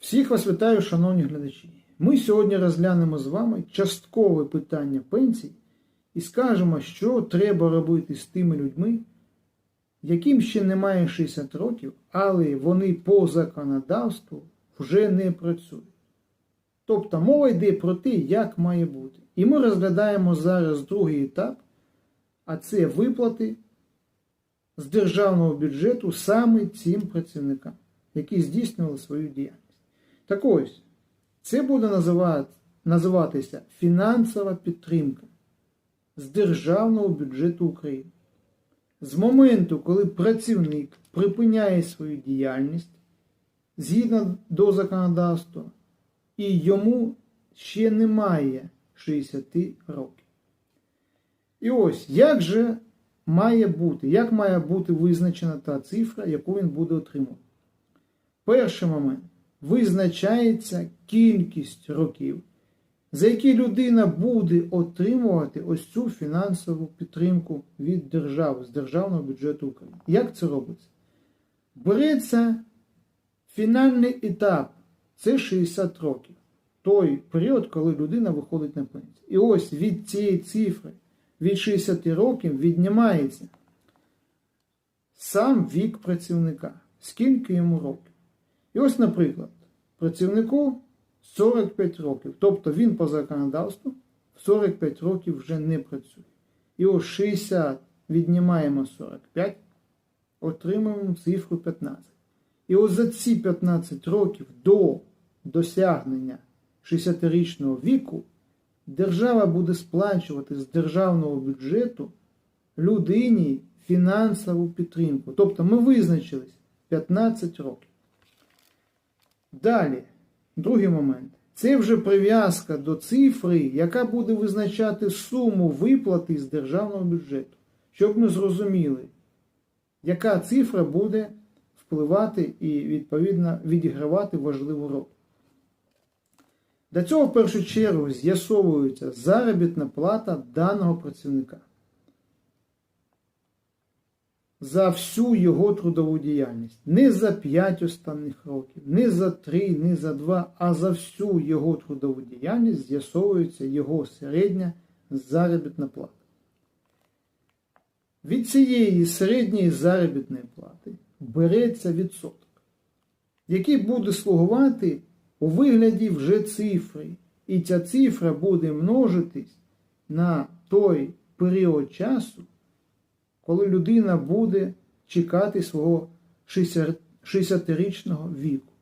Всіх вас вітаю, шановні глядачі. Ми сьогодні розглянемо з вами часткове питання пенсій і скажемо, що треба робити з тими людьми, яким ще немає 60 років, але вони по законодавству вже не працюють. Тобто мова йде про те, як має бути. І ми розглядаємо зараз другий етап, а це виплати з державного бюджету саме цим працівникам, які здійснювали свою діяльність. Так ось, це буде називати, називатися фінансова підтримка з державного бюджету України. З моменту, коли працівник припиняє свою діяльність згідно до законодавства, і йому ще немає 60 років. І ось, як же має бути, як має бути визначена та цифра, яку він буде отримувати? Перший момент визначається кількість років, за які людина буде отримувати ось цю фінансову підтримку від держави, з державного бюджету України. Як це робиться? Береться фінальний етап, це 60 років. Той період, коли людина виходить на пенсію. І ось від цієї цифри, від 60 років віднімається сам вік працівника, скільки йому років. І ось, наприклад, працівнику 45 років, тобто він по законодавству в 45 років вже не працює. І ось 60 віднімаємо 45, отримуємо цифру 15. І ось за ці 15 років до досягнення 60-річного віку держава буде сплачувати з державного бюджету людині фінансову підтримку. Тобто ми визначились 15 років. Далі, другий момент. Це вже прив'язка до цифри, яка буде визначати суму виплати з державного бюджету, щоб ми зрозуміли, яка цифра буде впливати і, відповідно, відігравати важливу роль. До цього в першу чергу з'ясовується заробітна плата даного працівника за всю його трудову діяльність. Не за 5 останніх років, не за 3, не за 2, а за всю його трудову діяльність з'ясовується його середня заробітна плата. Від цієї середньої заробітної плати береться відсоток, який буде слугувати у вигляді вже цифри. І ця цифра буде множитись на той період часу, коли людина буде чекати свого 60-річного віку.